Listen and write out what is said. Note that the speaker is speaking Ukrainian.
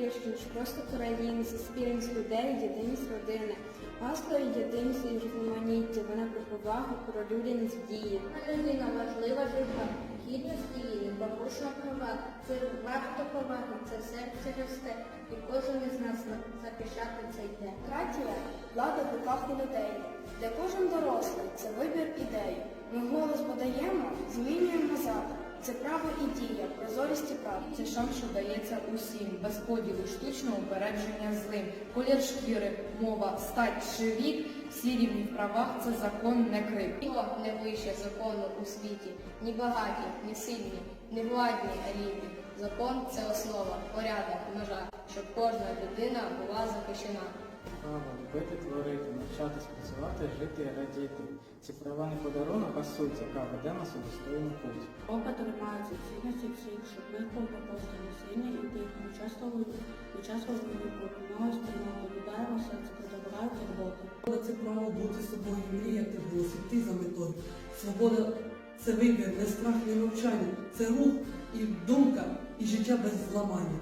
вищність, просто українці, спільність людей, єдиність родини. Гасло єдиність і різноманіття, вона про повагу, про людяність дії. Людина важлива життя, гідність її, непорушна права. Це варто поваги, це серце росте, і кожен із нас захищати це йде. Демократія влада в руках людей, де кожен дорослий це вибір ідей. Ми голос подаємо, змінюємо завтра. Це право і прозорість і правда. Це шанс, що дається усім, без поділу, штучного упередження злим. Колір шкіри, мова, стать чи вік, всі рівні в правах, це закон не крик. Ніхто не вище закону у світі, ні багаті, ні сильні, ні владні, рівні. Закон це основа, порядок, межа, щоб кожна людина була захищена. Право любити, творити, навчатись, працювати, жити і радіти. Ці права не подарунок, а суть, яка веде нас у достойну путь. Оба тримаються цінності всіх, щоб ми пропустили сильні і тихо, участвували, участвували в допомоги спільноти, вітаємо серце, придобирають роботи. Але це право бути собою, мріяти голос, йти за метою. Свобода це вибір, не страх, не мовчання, це рух і думка, і життя без зламання.